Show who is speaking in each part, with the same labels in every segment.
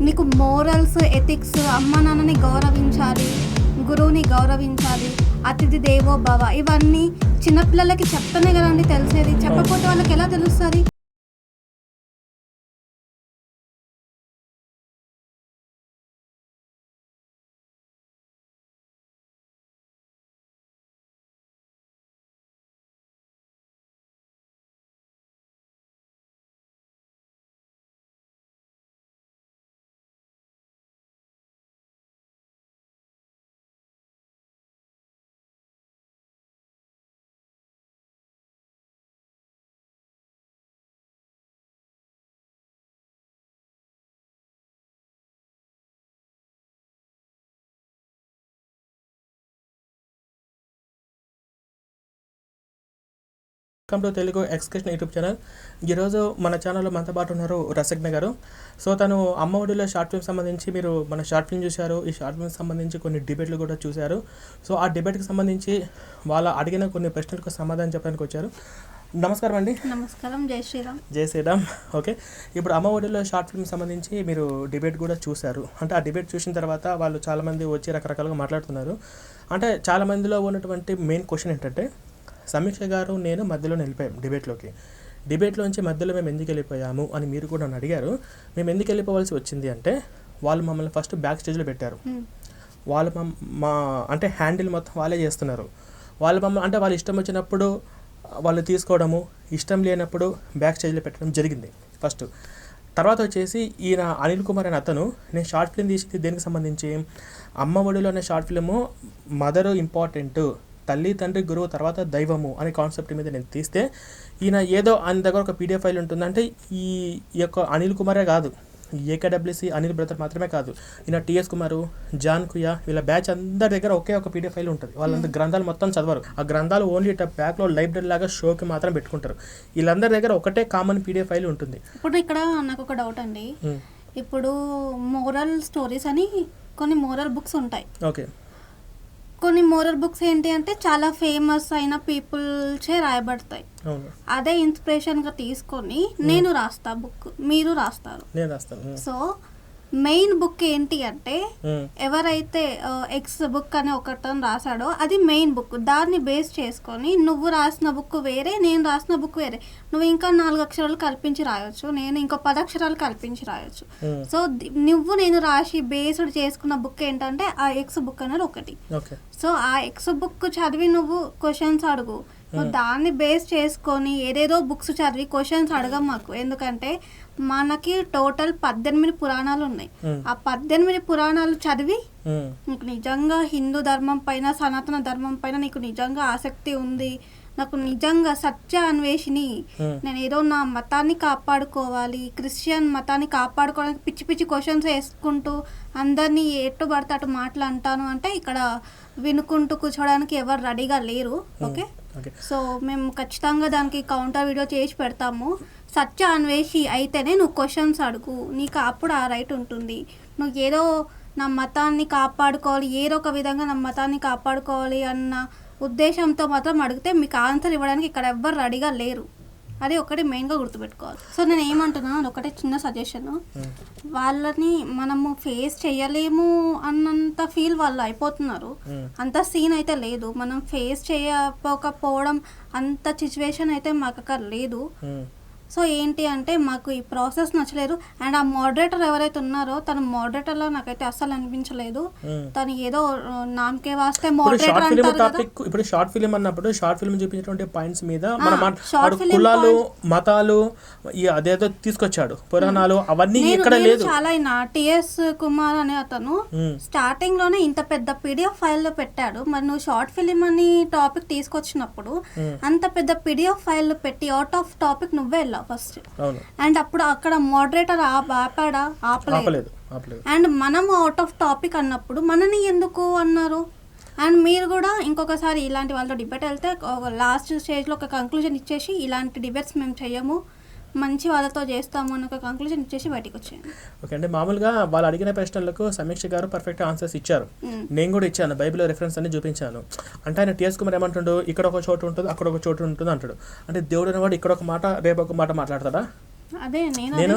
Speaker 1: నీకు morals ethics అమ్మ నాన్నని గౌరవించాలి గురువుని గౌరవించాలి అతిథి దేవో భవ ఇవన్నీ చిన్నపిల్లలకి చెప్తేనే కదండి తెలిసేది. చెప్పకపోతే వాళ్ళకి ఎలా తెలుస్తుంది?
Speaker 2: Welcome to Telugu excursion YouTube channel ఈరోజు మన ఛానల్లో మనతో పాటు ఉన్నారు రసజ్ఞ గారు. సో తను అమ్మ ఒడిలో షార్ట్ ఫిల్మ్ సంబంధించి మీరు మన షార్ట్ ఫిల్మ్ చూశారు. ఈ షార్ట్ ఫిల్మ్ సంబంధించి కొన్ని డిబేట్లు కూడా చూశారు. సో ఆ డిబేట్కి సంబంధించి వాళ్ళ అడిగిన కొన్ని ప్రశ్నలకు సమాధానం చెప్పడానికి వచ్చారు. నమస్కారం అండి.
Speaker 1: నమస్కారం. జై శ్రీరామ్.
Speaker 2: జై శ్రీరామ్. ఓకే. ఇప్పుడు అమ్మ ఒడిలో షార్ట్ ఫిల్మ్ సంబంధించి మీరు డిబేట్ కూడా చూశారు. అంటే ఆ డిబేట్ చూసిన తర్వాత వాళ్ళు చాలామంది వచ్చి రకరకాలుగా మాట్లాడుతున్నారు. అంటే చాలా మందిలో ఉన్నటువంటి మెయిన్ క్వశ్చన్ ఏంటంటే సమీక్ష గారు నేను మధ్యలో వెళ్ళిపోయాం డిబేట్లోకి. డిబేట్లోంచి మధ్యలో మేము ఎందుకు వెళ్ళిపోయాము అని మీరు కూడా నన్ను అడిగారు. మేము ఎందుకు వెళ్ళిపోవాల్సి వచ్చింది అంటే వాళ్ళు మమ్మల్ని ఫస్ట్ బ్యాక్ స్టేజ్లో పెట్టారు. వాళ్ళు మా అంటే హ్యాండిల్ మొత్తం వాళ్ళే చేస్తున్నారు. వాళ్ళు మమ్మల్ని అంటే వాళ్ళు ఇష్టం వచ్చినప్పుడు వాళ్ళు తీసుకోవడము ఇష్టం లేనప్పుడు బ్యాక్ స్టేజ్లో పెట్టడం జరిగింది ఫస్ట్. తర్వాత వచ్చేసి ఈయన అనిల్ కుమార్ అనే అతను నేను షార్ట్ ఫిల్మ్ తీసింది దేనికి సంబంధించి? అమ్మ ఒడిలో అనే షార్ట్ ఫిల్ము మదరు ఇంపార్టెంట్. తల్లి తండ్రి గురువు తర్వాత దైవము అనే కాన్సెప్ట్ మీద నేను తీస్తే ఈయన ఏదో ఆయన దగ్గర ఒక పీడిఎఫ్ ఫైల్ ఉంటుందంటే ఈ ఈ యొక్క అనిల్ కుమారే కాదు. ఏకేడబ్ల్యూసి అనిల్ బ్రదర్ మాత్రమే కాదు. ఈయన టిఎస్ కుమారు జాన్ కుయా వీళ్ళ బ్యాచ్ అందరి దగ్గర ఒకే ఒక పీడిఎఫ్ ఫైల్ ఉంటుంది. వాళ్ళందరూ గ్రంథాలు మొత్తం చదవరు. ఆ గ్రంథాలు ఓన్లీ ఇట్లా బ్యాక్లో లైబ్రరీ లాగా షోకి మాత్రం పెట్టుకుంటారు. వీళ్ళందరి దగ్గర ఒకటే కామన్ పీడిఎఫ్ ఫైల్ ఉంటుంది.
Speaker 1: ఇప్పుడు ఇక్కడ నాకు ఒక డౌట్ అండి. ఇప్పుడు మోరల్ స్టోరీస్ అని కొన్ని మోరల్ బుక్స్ ఉంటాయి.
Speaker 2: ఓకే.
Speaker 1: కొన్ని మోరల్ బుక్స్ ఏంటి అంటే చాలా ఫేమస్ అయిన పీపుల్ చే రాయబడతాయి అదే ఇన్స్పిరేషన్గా తీసుకొని నేను రాస్తా బుక్ మీరు రాస్తారు. సో మెయిన్ బుక్ ఏంటి అంటే ఎవరైతే ఎక్స్ బుక్ అని ఒకటని రాశాడో అది మెయిన్ బుక్. దాన్ని బేస్ చేసుకొని నువ్వు రాసిన బుక్ వేరే నేను రాసిన బుక్ వేరే. నువ్వు ఇంకా నాలుగు అక్షరాలు కల్పించి రాయొచ్చు నేను ఇంకో పది అక్షరాలు కల్పించి రాయొచ్చు. సో నువ్వు నేను రాసి బేస్డ్ చేసుకున్న బుక్ ఏంటంటే ఆ ఎక్స్ బుక్ అనేది ఒకటి. సో ఆ ఎక్స్ బుక్ చదివి నువ్వు క్వశ్చన్స్ అడుగు. దాన్ని బేస్ చేసుకొని ఏదేదో బుక్స్ చదివి క్వశ్చన్స్ అడగం మాకు. ఎందుకంటే మనకి టోటల్ పద్దెనిమిది పురాణాలు ఉన్నాయి. ఆ పద్దెనిమిది పురాణాలు చదివి నీకు నిజంగా హిందూ ధర్మం పైన సనాతన ధర్మం పైన నీకు నిజంగా ఆసక్తి ఉంది. నాకు నిజంగా సత్య అన్వేషిని. నేను ఏదో నా మతాన్ని కాపాడుకోవాలి క్రిస్టియన్ మతాన్ని కాపాడుకోవడానికి పిచ్చి పిచ్చి క్వశ్చన్స్ వేసుకుంటూ అందరినీ ఎటు పడితే అటు మాటలు అంటాను అంటే ఇక్కడ వినుకుంటూ కూర్చోడానికి ఎవరు రెడీగా లేరు. ఓకే? సో మేము ఖచ్చితంగా దానికి కౌంటర్ వీడియో చేసి పెడతాము. సత్య అన్వేషి అయితేనే నువ్వు క్వశ్చన్స్ అడుగు. నీకు అప్పుడు ఆ రైట్ ఉంటుంది. నువ్వు ఏదో నా మతాన్ని కాపాడుకోవాలి ఏదో ఒక విధంగా నా మతాన్ని కాపాడుకోవాలి అన్న ఉద్దేశంతో మాత్రం అడిగితే మీకు ఆన్సర్ ఇవ్వడానికి ఇక్కడ ఎవ్వరు రెడీగా లేరు. అది ఒకటి మెయిన్గా గుర్తుపెట్టుకోవాలి. సో నేను ఏమంటున్నా అది ఒకటే చిన్న సజెషన్ వాళ్ళని మనము ఫేస్ చేయలేము అన్నంత ఫీల్ వాళ్ళు అయిపోతున్నారు. అంత సీన్ అయితే లేదు. మనం ఫేస్ చేయకపోకపోవడం అంత సిచ్యువేషన్ అయితే మాకు అక్కడ లేదు. సో ఏంటి అంటే మాకు ఈ ప్రాసెస్ నచ్చలేదు. అండ్ ఆ మోడరేటర్ ఎవరైతే ఉన్నారో తన మోడరేటర్లో నాకైతే అస్సలు అనిపించలేదు. తను ఏదో నామకే వాస్తే
Speaker 2: ఇప్పుడు
Speaker 1: మోడరేటర్
Speaker 2: షార్ట్ ఫిల్మ్
Speaker 1: అంటారు కదా.
Speaker 2: టాపిక్ ఇప్పుడు షార్ట్ ఫిల్మ్ అన్నప్పుడు షార్ట్ ఫిల్మ్ చూపించినటువంటి పాయింట్స్ మీద మన కులాలు మతాలు అదేదో తీసుకొచ్చాడు పురాణాలు అవన్నీ
Speaker 1: నేను
Speaker 2: ఇక్కడ లేదు.
Speaker 1: చాలా అయినా టిఎస్ కుమార్ అనే అతను స్టార్టింగ్లోనే ఇంత పెద్ద పీడిఎఫ్ ఫైల్లో పెట్టాడు. మరి నువ్వు షార్ట్ ఫిలిం అని టాపిక్ తీసుకొచ్చినప్పుడు అంత పెద్ద పీడిఎఫ్ ఫైల్ పెట్టి అవుట్ ఆఫ్ టాపిక్ నువ్వే వెళ్ళావు. ఫస్ట్
Speaker 2: అవును.
Speaker 1: అండ్ అప్పుడు అక్కడ మోడరేటర్ ఆపాడా? ఆపలేదు. అండ్ మనం అవుట్ ఆఫ్ టాపిక్ అన్నప్పుడు మనని ఎందుకు అన్నారు? అండ్ మీరు కూడా ఇంకొకసారి ఇలాంటి వాళ్ళతో డిబేట్ వెళ్తే లాస్ట్ స్టేజ్లో ఒక కంక్లూజన్ ఇచ్చేసి ఇలాంటి డిబేట్స్ మేము చెయ్యము మంచి వాళ్ళతో చేస్తాము అని ఒక కంక్లూజన్ ఇచ్చేసి బయటకు వచ్చేయండి
Speaker 2: ఓకే అంటే మామూలుగా వాళ్ళు అడిగిన ప్రశ్నలకు సమీక్ష గారు పర్ఫెక్ట్ ఆన్సర్స్ ఇచ్చారు. నేను కూడా ఇచ్చాను బైబిల్ రెఫరెన్స్ అన్ని చూపించాను. అంటే ఆయన టిఎస్ కుమార్ ఏమంటుండు? ఇక్కడ ఒక చోటు ఉంటుంది అక్కడ ఒక చోటు ఉంటుంది అంటాడు. అంటే దేవుడు అనేవాడు ఇక్కడ ఒక మాట రేపు ఒక మాట మాట్లాడతాడా?
Speaker 1: అదే నేను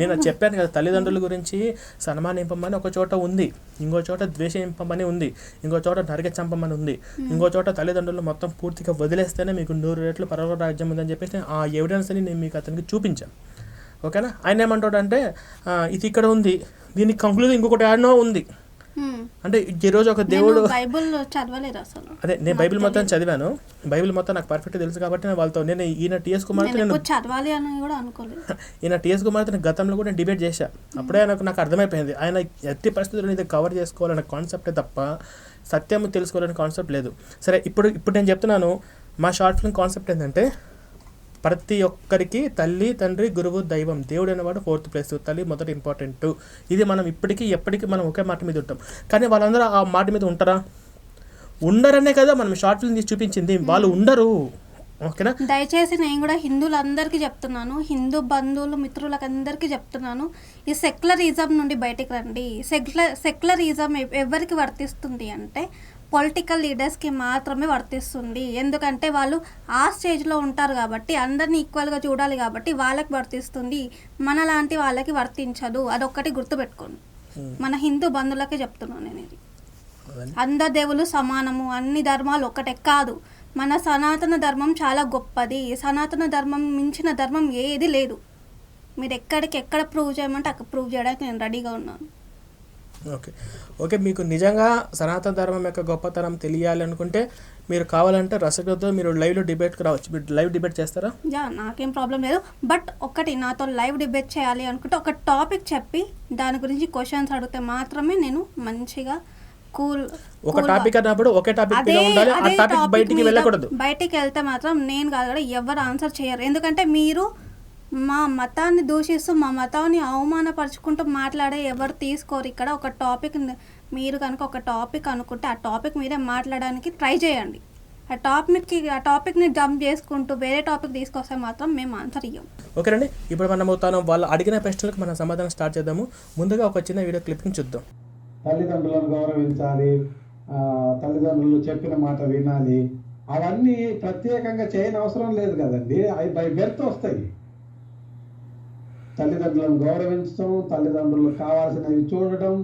Speaker 2: నేను చెప్పాను కదా తల్లిదండ్రుల గురించి సన్మానింపమని ఒక చోట ఉంది ఇంకో చోట ద్వేషింపమని ఉంది ఇంకో చోట నరక చంపమని ఉంది ఇంకో చోట తల్లిదండ్రులు మొత్తం పూర్తిగా వదిలేస్తేనే మీకు నూరు రెట్లు పర్వ రాజ్యం ఉందని చెప్పేసి ఆ ఎవిడెన్స్ని నేను మీకు అతనికి చూపించాను. ఓకేనా? ఆయన ఏమంటాడు అంటే "ఆ, ఇది ఇక్కడ ఉంది దీనికి కంక్లూజన్ ఇంకొకటి ఆడనో ఉంది.
Speaker 1: హ్మ్.
Speaker 2: అంటే ఈరోజు ఒక దేవుడు
Speaker 1: బైబుల్ చదవలేదు అసలు.
Speaker 2: అదే నేను బైబిల్ మొత్తం చదివాను. బైబిల్ మొత్తం నాకు పర్ఫెక్ట్ తెలుసు కాబట్టి నేను వాళ్ళతో నేను ఈయన టిఎస్ కుమార్తో
Speaker 1: నేను చదవాలి అని కూడా అనుకోలేదు.
Speaker 2: ఈయన టీఎస్ కుమార్తో నేను గతంలో కూడా డిబేట్ చేశా. అప్పుడే నాకు నాకు అర్థమైపోయింది. ఆయన ఎట్టి పరిస్థితుల్లో ఇది కవర్ చేసుకోవాలనే కాన్సెప్టే తప్ప సత్యం తెలుసుకోవాలనే కాన్సెప్ట్ లేదు. సరే ఇప్పుడు ఇప్పుడు నేను చెప్తున్నాను మా షార్ట్ ఫిల్మ్ కాన్సెప్ట్ ఏంటంటే ప్రతి ఒక్కరికి తల్లి తండ్రి గురువు దైవం దేవుడు అనేవాడు ఫోర్త్ ప్లేస్. తల్లి మొదటి ఇంపార్టెంట్. ఇది మనం ఇప్పటికీ ఎప్పటికీ మనం ఒకే మాట మీద ఉంటాం. కానీ వాళ్ళందరూ ఆ మాట మీద ఉంటారా? ఉండరనే కదా మనం షార్ట్ ఫిల్మ్ తీసి చూపించింది. వాళ్ళు ఉండరు. ఓకేనా?
Speaker 1: దయచేసి నేను కూడా హిందువులందరికీ చెప్తున్నాను. హిందూ బంధువులు మిత్రులకు అందరికీ చెప్తున్నాను. ఈ సెక్యులరిజం నుండి బయటికి రండి. సెక్యులర్ సెక్యులరిజం ఎవరికి వర్తిస్తుంది అంటే పొలిటికల్ లీడర్స్కి మాత్రమే వర్తిస్తుంది. ఎందుకంటే వాళ్ళు ఆ స్టేజ్లో ఉంటారు కాబట్టి అందరినీ ఈక్వల్గా చూడాలి కాబట్టి వాళ్ళకి వర్తిస్తుంది. మనలాంటి వాళ్ళకి వర్తించదు. అదొక్కటి గుర్తుపెట్టుకోండి. మన హిందూ బంధువులకే చెప్తున్నాను నేను ఇది. అందరు దేవులు సమానము అన్ని ధర్మాలు ఒకటే కాదు. మన సనాతన ధర్మం చాలా గొప్పది. సనాతన ధర్మం మించిన ధర్మం ఏది లేదు. మీరు ఎక్కడికి ఎక్కడ ప్రూవ్ చేయమంటే అక్కడ ప్రూవ్ చేయడానికి నేను రెడీగా ఉన్నాను.
Speaker 2: ఓకే. ఓకే మీకు నిజంగా సనాతన ధర్మం యొక్క గొప్పతనం తెలియాలి అనుకుంటే మీరు కావాలంటే రసగతో మీరు లైవ్లో డిబేట్కి రావచ్చు. మీరు లైవ్ డిబేట్ చేస్తారా?
Speaker 1: యా నాకేం ప్రాబ్లం లేదు. బట్ ఒకటి నాతో లైవ్ డిబేట్ చేయాలి అనుకుంటే ఒక టాపిక్ చెప్పి దాని గురించి క్వశ్చన్స్ అడిగితే మాత్రమే నేను మంచిగా కూల్
Speaker 2: ఒక టాపిక్ అన్నప్పుడు ఒకే టాపిక్ ఉండాలి. ఆ టాపిక్ బయటికి వెళ్ళకూడదు.
Speaker 1: బయటికి వెళ్తే మాత్రం నేను కాదు కూడా ఎవరు ఆన్సర్ చేయరు. ఎందుకంటే మీరు మా మతాన్ని దూషిస్తూ మా మతాన్ని అవమానపరుచుకుంటూ మాట్లాడే ఎవరు తీసుకోరు. ఇక్కడ ఒక టాపిక్ మీరు కనుక ఒక టాపిక్ అనుకుంటే ఆ టాపిక్ మీదే మాట్లాడడానికి ట్రై చేయండి. ఆ టాపిక్కి ఆ టాపిక్ని జంప్ చేసుకుంటూ వేరే టాపిక్ తీసుకొస్తే మాత్రం మేము ఆన్సర్ ఇవ్వం
Speaker 2: ఓకేనండి ఇప్పుడు మనం తను వాళ్ళు అడిగిన ప్రశ్నలకు మనం సమాధానం స్టార్ట్ చేద్దాము. ముందుగా ఒక చిన్న వీడియో క్లిప్పింగ్ చూద్దాం.
Speaker 3: తల్లిదండ్రులను గౌరవించాలి తల్లిదండ్రులు చెప్పిన మాట వినాలి. అవన్నీ ప్రత్యేకంగా చేయని అవసరం లేదు కదండి. అవి బై బెర్త్ వస్తాయి. తల్లిదండ్రులను గౌరవించడం తల్లిదండ్రులు కావాల్సినవి చూడడం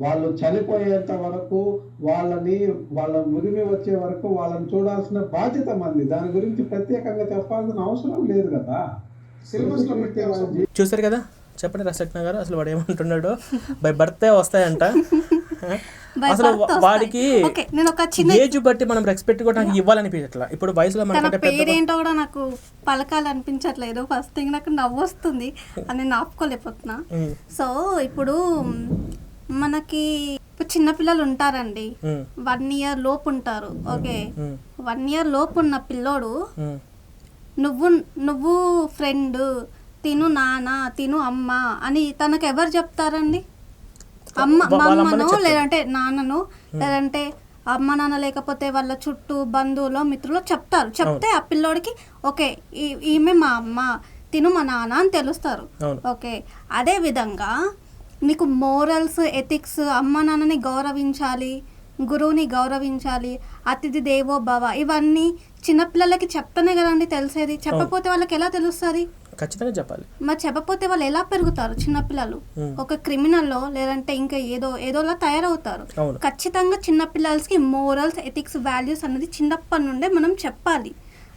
Speaker 3: వాళ్ళు చనిపోయేంత వరకు వాళ్ళని వాళ్ళ ముదిమి వచ్చే వరకు వాళ్ళని చూడాల్సిన బాధ్యత మంది. దాని గురించి ప్రత్యేకంగా చెప్పాల్సిన అవసరం లేదు కదా. సిలబస్లో పెట్టే వాళ్ళ
Speaker 2: చూసారు కదా? చెప్పండి రసజ్ఞ గారు అసలు వాడు ఏమంటున్నాడు? బై బర్త్డే వస్తాయంట.
Speaker 1: By
Speaker 2: అసలు. వాడికి
Speaker 1: ఓకే నేను ఒక చిన్న
Speaker 2: ఏజ్ బట్టి మనం రెస్పెక్ట్ కూడా నాకు ఇవ్వాలనిపించట్లా. ఇప్పుడు వయసులో పెద్ద
Speaker 1: పేరేంటో కూడా నాకు పలకాలనిపించట్లేదు. ఫస్ట్ థింగ్ నాకు నవ్వు వస్తుంది. అది నేను ఆపుకోలేకపోతున్నా. సో ఇప్పుడు మనకి ఇప్పుడు చిన్నపిల్లలు ఉంటారండి. వన్ ఇయర్ లోపు ఉంటారు. ఓకే వన్ ఇయర్ లోపు ఉన్న పిల్లోడు. నువ్వు నువ్వు ఫ్రెండ్ తిను నాన్న తిను అమ్మ అని తనకు ఎవరు చెప్తారండి? అమ్మ
Speaker 2: వాళ్ళ అమ్మనే.
Speaker 1: లేదంటే నాన్నను లేదంటే అమ్మ నాన్న లేకపోతే వాళ్ళ చుట్టూ బంధువులు మిత్రులు చెప్తారు. చెప్తే ఆ పిల్లోడికి ఓకే ఈ- ఈమె మా అమ్మ తిను మా నాన్న అని తెలుస్తారు. ఓకే అదే విధంగా నీకు మోరల్స్ ఎథిక్స్ అమ్మ నాన్నని గౌరవించాలి గురువుని గౌరవించాలి అతిథి దేవో భవ ఇవన్నీ చిన్నపిల్లలకి చెప్తేనే కదండి తెలిసేది. చెప్పకపోతే వాళ్ళకి ఎలా తెలుస్తుంది?
Speaker 2: ఖచ్చితంగా చెప్పాలి.
Speaker 1: మరి చెప్పకపోతే వాళ్ళు ఎలా పెరుగుతారు చిన్నపిల్లలు? ఒక క్రిమినల్లో లేదంటే ఇంకా ఏదో ఏదోలా తయారవుతారు. ఖచ్చితంగా చిన్నపిల్లలకి మోరల్స్ ఎథిక్స్ వాల్యూస్ అనేది చిన్నప్పటి నుండే మనం చెప్పాలి.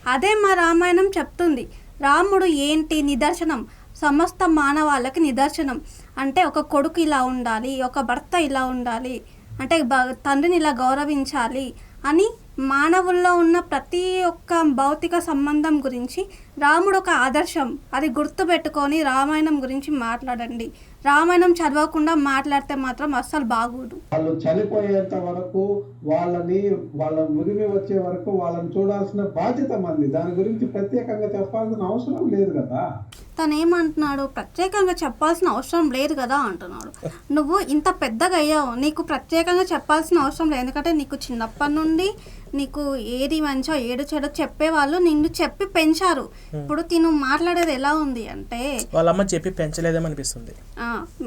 Speaker 1: అదే మా రామాయణం చెప్తుంది. రాముడు ఏంటి నిదర్శనం? సమస్త మానవాళ్ళకి నిదర్శనం. అంటే ఒక కొడుకు ఇలా ఉండాలి ఒక భర్త ఇలా ఉండాలి అంటే తండ్రిని ఇలా గౌరవించాలి అని మానవుల్లో ఉన్న ప్రతి ఒక్క భౌతిక సంబంధం గురించి రాముడు ఒక ఆదర్శం. అది గుర్తుపెట్టుకొని రామాయణం గురించి మాట్లాడండి. రామాయణం చదవకుండా మాట్లాడితే మాత్రం అస్సలు బాగోదు.
Speaker 3: వాళ్ళు చనిపోయేంత వరకు వాళ్ళని వాళ్ళ ముదిమి వచ్చే వరకు వాళ్ళని చూడాల్సిన బాధ్యత మంది. దాని గురించి ప్రత్యేకంగా చెప్పాల్సిన అవసరం లేదు కదా.
Speaker 1: తను ఏమంటున్నాడు ప్రత్యేకంగా చెప్పాల్సిన అవసరం లేదు కదా అంటున్నాడు. నువ్వు ఇంత పెద్దగా అయ్యావు. నీకు ప్రత్యేకంగా చెప్పాల్సిన అవసరం లేదు. ఎందుకంటే నీకు చిన్నప్పటి నుండి నీకు ఏది మంచో ఏడు చెడో చెప్పేవాళ్ళు నిన్ను చెప్పి పెంచారు. ఇప్పుడు తిను మాట్లాడేది ఎలా ఉంది అంటే
Speaker 2: వాళ్ళ అమ్మ చెప్పి పెంచలేదేమో అనిపిస్తుంది.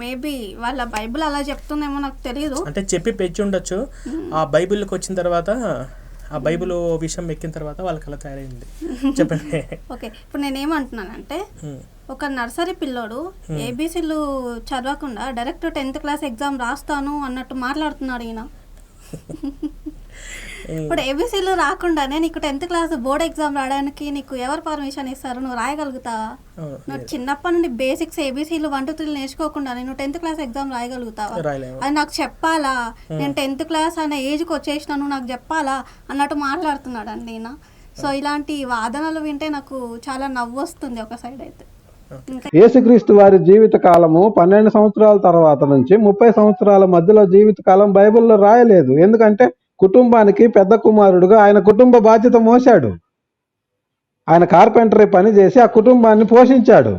Speaker 1: మేబీ వాళ్ళ బైబిల్ అలా చెప్తుందేమో నాకు తెలియదు
Speaker 2: అంటే చెప్పి పెంచి ఉండొచ్చు. ఆ బైబిల్కి వచ్చిన తర్వాత ఆ బైబిల్ విషయం ఎక్కిన తర్వాత వాళ్ళకి అలా తయారైంది. చెప్పండి.
Speaker 1: ఓకే ఇప్పుడు నేనేమంటున్నానంటే
Speaker 2: ఉమ్,
Speaker 1: ఒక నర్సరీ పిల్లోడు ఏబీసీలు చదవకుండా డైరెక్ట్ టెన్త్ క్లాస్ ఎగ్జామ్ రాస్తాను అన్నట్టు మాట్లాడుతున్నాడు ఈయన. ఇప్పుడు ఏబీసీలు రాకుండానే నీకు టెన్త్ క్లాస్ బోర్డ్ ఎగ్జామ్ రాయడానికి నీకు ఎవరు పర్మిషన్ ఇస్తారు? నువ్వు రాయగలుగుతావా? నువ్వు చిన్నప్పటి నుండి బేసిక్స్ ఏబీసీలు వన్ టూ త్రీలు నేర్చుకోకుండా నువ్వు టెన్త్ క్లాస్ ఎగ్జామ్ రాయగలుగుతావా? అది నాకు చెప్పాలా? నేను టెన్త్ క్లాస్ అనే ఏజ్కి వచ్చేసినాను నాకు చెప్పాలా? అన్నట్టు మాట్లాడుతున్నాడు అండి ఈయన. సో ఇలాంటి వాదనలు వింటే నాకు చాలా నవ్వు వస్తుంది ఒక సైడ్ అయితే.
Speaker 3: యేసుక్రీస్తు వారి జీవిత కాలము పన్నెండు సంవత్సరాల తర్వాత నుంచి ముప్పై సంవత్సరాల మధ్యలో జీవిత కాలం బైబిల్లో రాయలేదు. ఎందుకంటే కుటుంబానికి పెద్ద కుమారుడుగా ఆయన కుటుంబ బాధ్యత మోశాడు. ఆయన కార్పెంటరీ పని చేసి ఆ కుటుంబాన్ని పోషించాడు.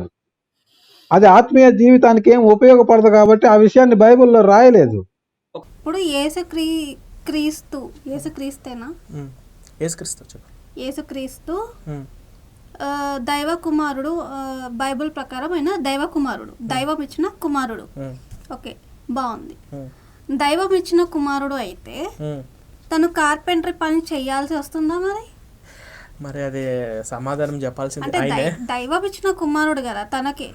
Speaker 3: అది ఆత్మీయ జీవితానికి ఏం ఉపయోగపడదు కాబట్టి ఆ విషయాన్ని బైబిల్లో రాయలేదు.
Speaker 1: ఇప్పుడు యేసు క్రీ క్రీస్తు యేసు క్రీస్తేనా?
Speaker 2: ఉమ్. యేసుక్రీస్తు
Speaker 1: దైవ కుమారుడు బైబిల్ ప్రకారం ఆయన దైవ కుమారుడు. దైవం ఇచ్చిన కుమారుడు. ఓకే బాగుంది. దైవం ఇచ్చిన కుమారుడు అయితే. తను కార్పెంటరీ పని చేయాల్సి వస్తుందా మరి?
Speaker 2: మరి అది సమాధానం చెప్పాల్సింది
Speaker 1: అంటే దైవం ఇచ్చిన కుమారుడు కదా తనకి.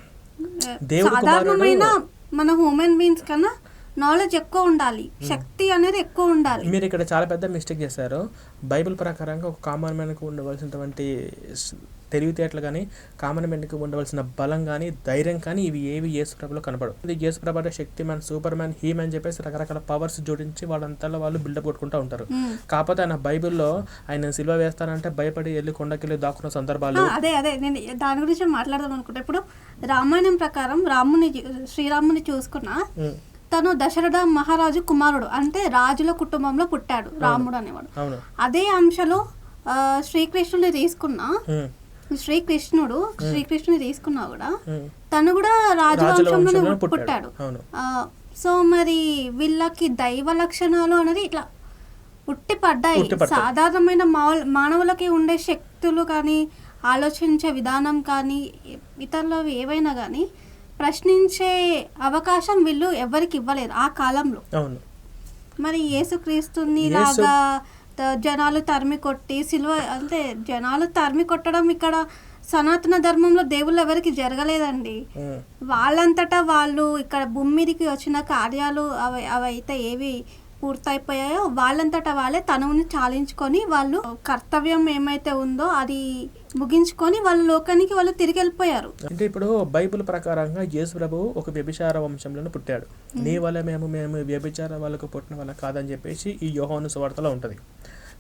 Speaker 1: సాధారణమైన మన హ్యూమన్ బీయింగ్స్ కన్నా నాలెడ్జ్ ఎక్కువ ఉండాలి. శక్తి అనేది ఎక్కువ ఉండాలి.
Speaker 2: మీరు ఇక్కడ చాలా పెద్ద మిస్టేక్ చేశారు. బైబిల్ ప్రకారంగా ఒక కామన్ మ్యాన్కి ఉండవలసినటువంటి తెలివితేటలు కానీ కామన్ మ్యాన్కి ఉండవలసిన బలం కానీ ధైర్యం కానీ ఇవి ఏవి యేసుప్రభలో కనపడవు ఇది యేసుప్రభ అంటే శక్తి man super man he man చెప్పేసి రకరకాల పవర్స్ జోడించి వాళ్ళంతా వాళ్ళు బిల్డప్ కొట్టుకుంటూ ఉంటారు. కాకపోతే ఆయన బైబిల్లో ఆయన సిల్వ వేస్తానంటే భయపడి వెళ్ళి కొండకెళ్ళి దాక్కున్న సందర్భాలు.
Speaker 1: అదే అదే. నేను దాని గురించి మాట్లాడదాం అనుకుంటా ఇప్పుడు రామాయణం ప్రకారం రాముని శ్రీరాముని చూసుకున్నా తను దశరథ మహారాజు కుమారుడు. అంటే రాజుల కుటుంబంలో పుట్టాడు రాముడు అనేవాడు. అదే అంశలో శ్రీకృష్ణుని తీసుకున్నా శ్రీకృష్ణుడు శ్రీకృష్ణుని తీసుకున్నా కూడా. తను కూడా రాజు
Speaker 2: రాజుల
Speaker 1: వంశంలోనే
Speaker 2: వంశంలో
Speaker 1: పుట్టాడు సో మరి వీళ్ళకి దైవ లక్షణాలు అనేది ఇట్లా ఉట్టి పడ్డాయి. సాధారణమైన మానవులకి ఉండే శక్తులు కానీ ఆలోచించే విధానం కానీ ఇతరులవి ఏవైనా కానీ ప్రశ్నించే అవకాశం వీళ్ళు ఎవరికి ఇవ్వలేదు ఆ కాలంలో. మరి యేసుక్రీస్తుని
Speaker 2: యేసు-
Speaker 1: లాగా జనాలు తరిమి కొట్టి సిల్వ అంటే జనాలు తరిమి కొట్టడం ఇక్కడ సనాతన ధర్మంలో దేవుళ్ళు ఎవరికి జరగలేదండి. వాళ్ళంతటా వాళ్ళు ఇక్కడ భూమి మీదకి వచ్చిన కార్యాలు అవి అవి అయితే ఏవి పూర్తయిపోయాయో వాళ్ళంతటా వాళ్ళే తనువుని చాలించుకొని వాళ్ళు కర్తవ్యం ఏమైతే ఉందో అది ముగించుకొని వాళ్ళ లోకానికి వాళ్ళు తిరిగి వెళ్ళిపోయారు
Speaker 2: అంటే ఇప్పుడు బైబిల్ ప్రకారంగా యేసు ప్రభు ఒక వ్యభిచార వంశంలోనే పుట్టాడు. నీ వల్ల మేము మేము వ్యభిచార వాళ్ళకు పుట్టిన వాళ్ళ కాదని చెప్పేసి ఈ యోహాను సువార్తలో ఉంటుంది.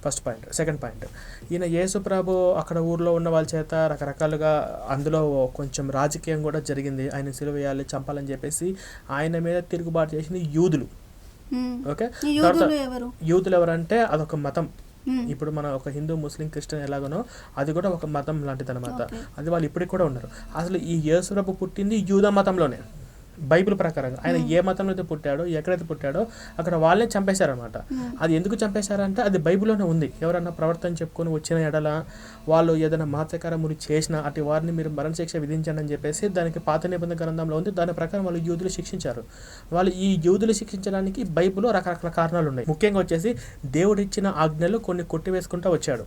Speaker 2: ఫస్ట్ పాయింట్ సెకండ్ పాయింట్ ఈయన యేసు ప్రభు అక్కడ ఊర్లో ఉన్న వాళ్ళ చేత రకరకాలుగా అందులో కొంచెం రాజకీయం కూడా జరిగింది. ఆయన సిలువేయాలి చంపాలని చెప్పేసి ఆయన మీద తిరుగుబాటు చేసింది యూదులు. ఓకే
Speaker 1: యూదులు ఎవరు?
Speaker 2: యూదులు ఎవరంటే అదొక మతం. ఇప్పుడు మన ఒక హిందూ ముస్లిం క్రిస్టియన్ ఎలాగనో అది కూడా ఒక మతం లాంటిది అనమాట. అది వాళ్ళు ఇప్పటికి కూడా ఉన్నారు. అసలు ఈ యేసురబ్బు పుట్టింది యూదా మతంలోనే. బైబిల్ ప్రకారంగా. ఆయన ఏ మతంలో అయితే పుట్టాడో ఎక్కడైతే పుట్టాడో అక్కడ వాళ్ళే చంపేశారనమాట అది ఎందుకు చంపేశారంటే అది బైబిల్లోనే ఉంది. ఎవరన్నా ప్రవర్తన చెప్పుకొని వచ్చిన ఎడల వాళ్ళు ఏదైనా మాత్రకారములు చేసినా అటు వారిని మీరు మరణశిక్ష విధించండి అని చెప్పేసి దానికి పాత నిబంధన గ్రంథంలో ఉంది. దాని ప్రకారం వాళ్ళు యూదులు శిక్షించారు. వాళ్ళు ఈ యూదులు శిక్షించడానికి బైబిల్లో రకరకాల కారణాలు ఉన్నాయి. ముఖ్యంగా వచ్చేసి దేవుడు ఇచ్చిన ఆజ్ఞలు కొన్ని కొట్టివేసుకుంటూ వచ్చాడు.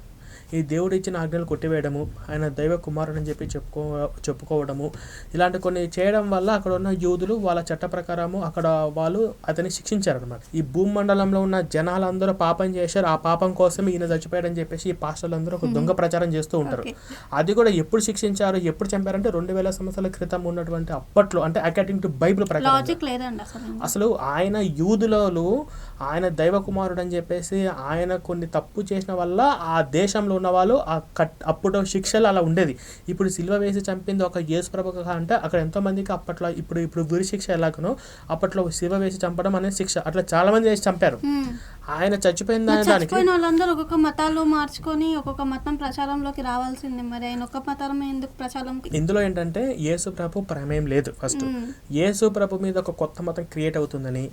Speaker 2: ఈ దేవుడు ఇచ్చిన ఆజ్ఞలు కొట్టివేయడము ఆయన దైవ కుమారుడు అని చెప్పి చెప్పుకో చెప్పుకోవడము. ఇలాంటి కొన్ని చేయడం వల్ల అక్కడ ఉన్న యూదులు వాళ్ళ చట్ట ప్రకారము అక్కడ వాళ్ళు అతన్ని శిక్షించారనమాట ఈ భూమండలంలో ఉన్న జనాలందరూ పాపం చేశారు. ఆ పాపం కోసం ఈయన చచ్చిపోయాడని చెప్పేసి ఈ పాస్టర్లందరూ ఒక దొంగ ప్రచారం చేస్తూ ఉంటారు. అది కూడా ఎప్పుడు శిక్షించారు ఎప్పుడు చంపారంటే రెండు వేల సంవత్సరాల క్రితం ఉన్నటువంటి అప్పట్లో అంటే అకార్డింగ్ టు బైబిల్ ప్రకారం
Speaker 1: అసలు.
Speaker 2: ఆయన యూదులలో ఆయన దైవ కుమారుడు అని చెప్పేసి ఆయన కొన్ని తప్పు చేసిన వల్ల ఆ దేశంలో ఉన్న వాళ్ళు ఆ కట్ అప్పుడు శిక్షలు అలా ఉండేది. ఇప్పుడు సిల్వ వేసి చంపింది ఒక యేసు ప్రభు అంటే అక్కడ ఎంతో మందికి అప్పట్లో ఇప్పుడు ఇప్పుడు గురి శిక్ష ఎలాగనో అప్పట్లో సిల్వ వేసి చంపడం అనేది శిక్ష. అట్లా చాలా మంది వేసి చంపారు. ఆయన చచ్చిపోయిన దానికి
Speaker 1: వాళ్ళందరూ ఒక్కొక్క మతాలు మార్చుకొని ఒక్కొక్క మతం ప్రచారంలోకి రావాల్సిందే. మరి ఆయన ఒక్క మతం ఎందుకు ప్రచారంకి
Speaker 2: ఇందులో ఏంటంటే యేసు ప్రభు ప్రమేయం లేదు ఫస్ట్. యేసు ప్రభు మీద ఒక కొత్త మతం క్రియేట్ అవుతుందని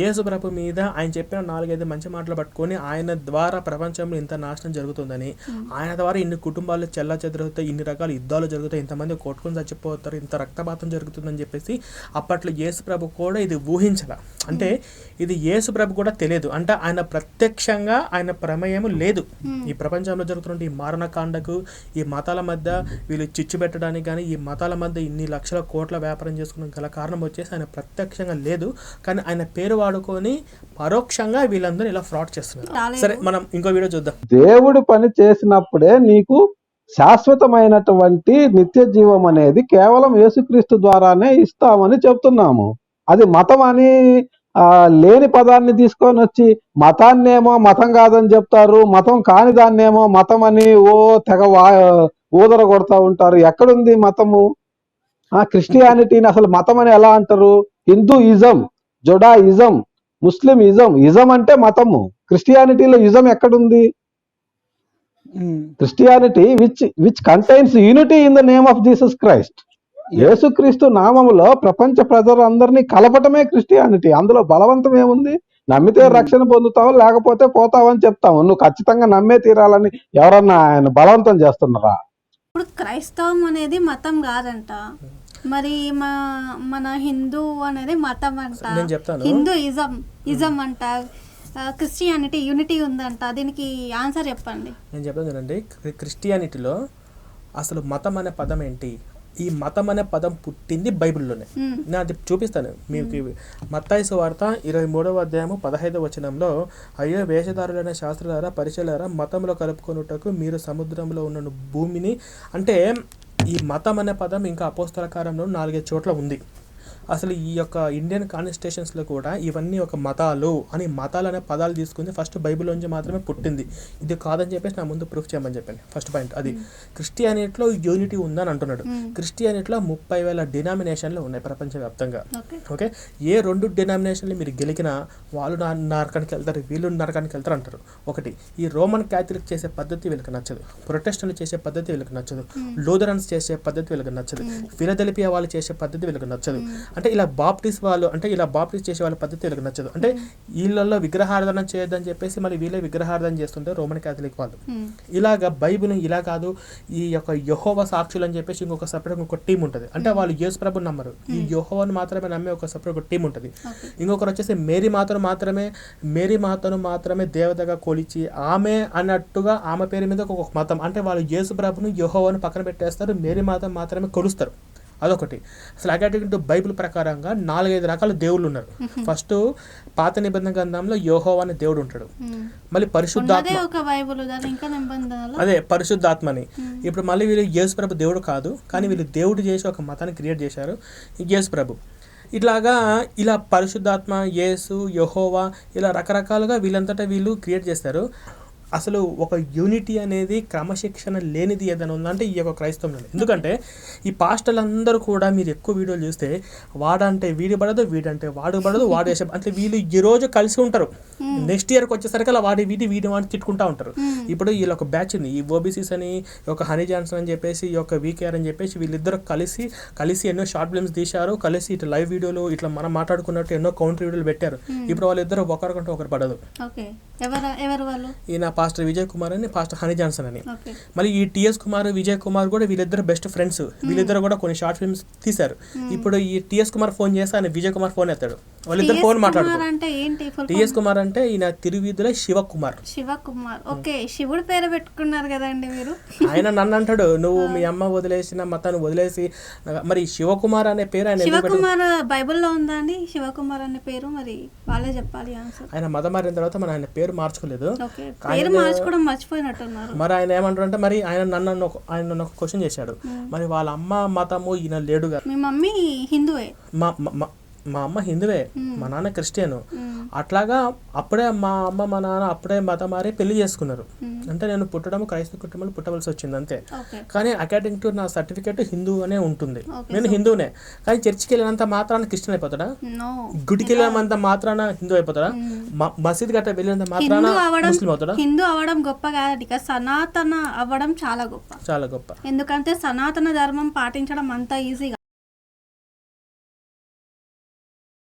Speaker 2: యేసు ప్రభు మీద ఆయన చెప్పిన నాలుగైదు మంచి మాటలు పట్టుకొని ఆయన ద్వారా ప్రపంచంలో ఇంత నాశనం జరుగుతుందని ఆయన ద్వారా ఇన్ని కుటుంబాలు చెల్ల చెదరుగుతాయి ఇన్ని రకాల యుద్ధాలు జరుగుతాయి ఇంతమంది కొట్టుకొని చచ్చిపోతారు ఇంత రక్తపాతం జరుగుతుందని చెప్పేసి అప్పట్లో యేసు ప్రభు కూడా ఇది ఊహించాల. అంటే ఇది యేసు ప్రభు కూడా తెలియదు. అంటే ఆయన ప్రత్యక్షంగా ఆయన ప్రమేయం లేదు. ఈ ప్రపంచంలో జరుగుతున్న ఈ మారణకాండకు ఈ మతాల మధ్య వీళ్ళు చిచ్చు పెట్టడానికి కానీ ఈ మతాల మధ్య ఇన్ని లక్షల కోట్ల వ్యాపారం చేసుకున్న గల కారణం వచ్చేసి ఆయన ప్రత్యక్షంగా లేదు. కానీ ఆయన పేరు వాడుకొని పరోక్షంగా వీళ్ళందరూ ఇలా ఫ్రాడ్ చేస్తున్నారు. సరే మనం ఇంకో వీడియో చూద్దాం.
Speaker 3: దేవుడు పని చేసినప్పుడే నీకు శాశ్వతమైనటువంటి నిత్య జీవం అనేది కేవలం యేసుక్రీస్తు ద్వారానే ఇస్తామని చెప్తున్నాము. అది మతం అని లేని పదాన్ని తీసుకొని వచ్చి మతాన్నేమో మతం కాదని చెప్తారు మతం కాని దాన్నేమో మతం అని ఓ తెగ ఊదర కొడతా ఉంటారు. ఎక్కడుంది మతము? ఆ క్రిస్టియానిటీని అసలు మతం అని ఎలా అంటారు? Hinduism Judaism Muslim ism ism అంటే మతము. క్రిస్టియానిటీలో ఇజం ఎక్కడుంది? Christianity which which contains unity in the name of Jesus Christ యేసుక్రీస్తు నామములో ప్రపంచ ప్రజలందరినీ కలపటమే క్రిస్టియానిటీ అందులో బలవంతం ఏముంది? నమ్మితే రక్షణ పొందుతావు లేకపోతే పోతావు అని చెప్తాము నువ్వు ఖచ్చితంగా నమ్మే తీరాలని ఎవరన్నా ఆయన బలవంతం చేస్తున్నారా?
Speaker 1: ఇప్పుడు క్రైస్తవం అనేది మతం కాదంట. మరి మా మన హిందూ అనేది మతం అంట.
Speaker 2: నేను చెప్తాను.
Speaker 1: హిందూ ఇజం ఇజం అంట. క్రిస్టియానిటీ యూనిటీ ఉందంట. దీనికి ఆన్సర్ చెప్పండి.
Speaker 2: నేను చెప్పాను చూడండి. క్రి- క్రిస్టియానిటీలో అసలు మతం అనే పదం ఏంటి? ఈ మతం అనే పదం పుట్టింది బైబిల్లోనే. నేను అది చూపిస్తాను. మీకు. మత్తాయిసు వార్త ఇరవై మూడవ అధ్యాయము పదహైదవ వచనంలో అయ్యో వేషధారులైన శాస్త్రులారా పరిచయారా మతంలో కలుపుకొనుటకు మీరు సముద్రంలో ఉన్న భూమిని అంటే ఈ మతం అనే పదం ఇంకా అపోస్తలకారంలో నాలుగైదు చోట్ల ఉంది. అసలు ఈ యొక్క ఇండియన్ కాన్స్టిట్యూషన్స్లో కూడా ఇవన్నీ ఒక మతాలు అని మతాలు అనే పదాలు తీసుకుంది. ఫస్ట్ బైబిల్లోంచి మాత్రమే పుట్టింది. ఇది కాదని చెప్పేసి నా ముందు ప్రూఫ్ చేయమని చెప్పాను ఫస్ట్ పాయింట్ అది. క్రిస్టియానిటీలో యూనిటీ ఉందని అంటున్నాడు. క్రిస్టియానిటీలో ముప్పై వేల డినామినేషన్లు ఉన్నాయి ప్రపంచవ్యాప్తంగా.
Speaker 1: ఓకే.
Speaker 2: ఓకే? ఏ రెండు డినామినేషన్లు మీరు గెలికినా వాళ్ళు నా నరకానికి వెళ్తారు వీళ్ళు నరకానికి వెళ్తారు అంటారు. ఒకటి ఈ రోమన్ క్యాథలిక్ చేసే పద్ధతి వీళ్ళకి నచ్చదు. ప్రొటెస్టన్లు చేసే పద్ధతి వీళ్ళకి నచ్చదు. లూథరన్స్ చేసే పద్ధతి వీళ్ళకి నచ్చదు. ఫిలదెలిపియా వాళ్ళు చేసే పద్ధతి వీళ్ళకి నచ్చదు. అంటే ఇలా బాప్టిస్ వాళ్ళు అంటే ఇలా బాప్టిస్ చేసే వాళ్ళ పద్ధతి వీళ్ళకి నచ్చదు. అంటే వీళ్ళల్లో విగ్రహారాధన చేయొద్దని చెప్పేసి మళ్ళీ వీళ్ళే విగ్రహారాధన చేస్తుంటారు రోమన్ క్యాథలిక్ వాళ్ళు. ఇలాగ బైబిల్ ఇలా కాదు ఈ యొక్క యహోవ సాక్షులు అని చెప్పేసి ఇంకొక సపరేట్ ఇంకొక టీం ఉంటుంది. అంటే వాళ్ళు యేసు ప్రభు నమ్మరు. ఈ యహోవను మాత్రమే నమ్మే ఒక సపరేట్ ఒక టీం ఉంటుంది. ఇంకొకరు వచ్చేసి మేరీ మాతను మాత్రమే మేరీ మాతను మాత్రమే దేవతగా కొలిచి ఆమె అన్నట్టుగా ఆమె పేరు మీద ఒక మతం. అంటే వాళ్ళు యేసు ప్రభును యహోవను పక్కన పెట్టేస్తారు మేరీ మాత మాత్రమే కొలుస్తారు. అదొకటి. అసలు అకార్డింగ్ టు బైబిల్ ప్రకారంగా నాలుగైదు రకాల దేవుళ్ళు ఉన్నారు ఫస్ట్ పాత నిబంధన గ్రంథంలో యోహోవా అనే దేవుడు ఉంటాడు. మళ్ళీ పరిశుద్ధాత్మ అదే పరిశుద్ధాత్మని. ఇప్పుడు మళ్ళీ వీళ్ళు యేసు ప్రభు దేవుడు కాదు కానీ వీళ్ళు దేవుడు చేసి ఒక మతాన్ని క్రియేట్ చేశారు యేసు ప్రభు. ఇట్లాగా ఇలా పరిశుద్ధాత్మ యేసు యహోవా ఇలా రకరకాలుగా వీళ్ళంతటా వీళ్ళు క్రియేట్ చేస్తారు. అసలు ఒక యూనిటీ అనేది క్రమశిక్షణ లేనిది ఏదైనా ఉందంటే ఈ యొక్క క్రైస్తవంలో ఎందుకంటే ఈ పాస్టర్లందరూ కూడా మీరు ఎక్కువ వీడియోలు చూస్తే వాడంటే వీడి పడదు వీడంటే వాడు పడదు వాడు వేసే అంటే వీళ్ళు ఈ రోజు కలిసి ఉంటారు. నెక్స్ట్ ఇయర్కి వచ్చేసరికి అలా వాడి వీడి వీడి వాడిని తిట్టుకుంటా ఉంటారు. ఇప్పుడు వీళ్ళ ఒక బ్యాచ్ ఉంది. ఈ ఓబీసీస్ అని యొక్క హనీ జాన్సన్ అని చెప్పేసి ఈ యొక్క వీకేఆర్ అని చెప్పేసి వీళ్ళిద్దరు కలిసి కలిసి ఎన్నో షార్ట్ ఫిల్మ్స్ తీశారు. కలిసి ఇట్లా లైవ్ వీడియోలు ఇట్లా మనం మాట్లాడుకున్నట్టు ఎన్నో కౌంటర్ వీడియోలు పెట్టారు. ఇప్పుడు వాళ్ళిద్దరు ఒకరికంటే ఒకరు పడదు. ఈయన పాస్టర్ విజయ్ కుమార్ అని పాస్టర్ హనీ జాన్సన్ అని. మళ్ళీ ఈ టిఎస్ కుమార్ విజయ్ కుమార్ కూడా వీళ్ళిద్దరు బెస్ట్ ఫ్రెండ్స్. వీళ్ళిద్దరు కూడా కొన్ని షార్ట్ ఫిల్మ్స్ తీశారు. ఇప్పుడు ఈ టిఎస్ కుమార్ ఫోన్ చేస్తే ఆయన విజయ్ కుమార్ ఫోన్ ఎత్తాడు. వాళ్ళిద్దరు ఫోన్
Speaker 1: form?
Speaker 2: టిఎస్ కుమార్ అంటే ఈయన తిరువీధుల శివ కుమార్.
Speaker 1: శివ కుమార్ ఓకే శివుడు పేరు పెట్టుకున్నారు కదండి మీరు.
Speaker 2: ఆయన నన్ను అంటాడు నువ్వు మీ అమ్మ వదిలేసిన మతాన్ని వదిలేసి మరి శివకుమార్ అనే పేరు ఆయన?
Speaker 1: శివకుమార్ బైబిల్లో ఉందా అండి? శివకుమార్ అనే పేరు మరి వాళ్ళే చెప్పాలి ఆన్సర్.
Speaker 2: ఆయన మతం మారిన తర్వాత మరి ఆయన పేరు మార్చుకోలేదు.
Speaker 1: పేరు మార్చుకోవడం మర్చిపోయినట్టున్నారు.
Speaker 2: మరి ఆయన ఏమంటారు అంటే మరి ఆయన నన్ను ఆయన నన్ను ఒక క్వశ్చన్ చేశాడు. మరి వాళ్ళ అమ్మ మతము ఈయన లేడుగా
Speaker 1: మీ మమ్మీ హిందువే.
Speaker 2: మా మా- అమ్మ హిందువే మా నాన్న క్రిస్టియన్. అట్లాగా అప్పుడే మా అమ్మ మా నాన్న అప్పుడే మతం మారి పెళ్ళి చేసుకున్నారు. అంటే నేను పుట్టడం క్రైస్తవ కుటుంబంలో పుట్టవలసి వచ్చింది అంతే. కానీ అకార్డింగ్ టు నా సర్టిఫికేట్ హిందూ అనే ఉంటుంది. నేను హిందూనే. కానీ చర్చికి వెళ్ళినంత మాత్రాన క్రిస్టియన్ అయిపోతాడా? గుడికి వెళ్ళినంత మాత్రాన హిందూ అయిపోతాడా? మసీద్ గట్ట వెళ్ళినంత మాత్రాన ముస్లిం అవుతాడా?
Speaker 1: హిందూ అవడం గొప్ప ఇక సనాతన అవ్వడం చాలా గొప్ప.
Speaker 2: చాలా గొప్ప.
Speaker 1: ఎందుకంటే సనాతన ధర్మం పాటించడం అంత ఈజీ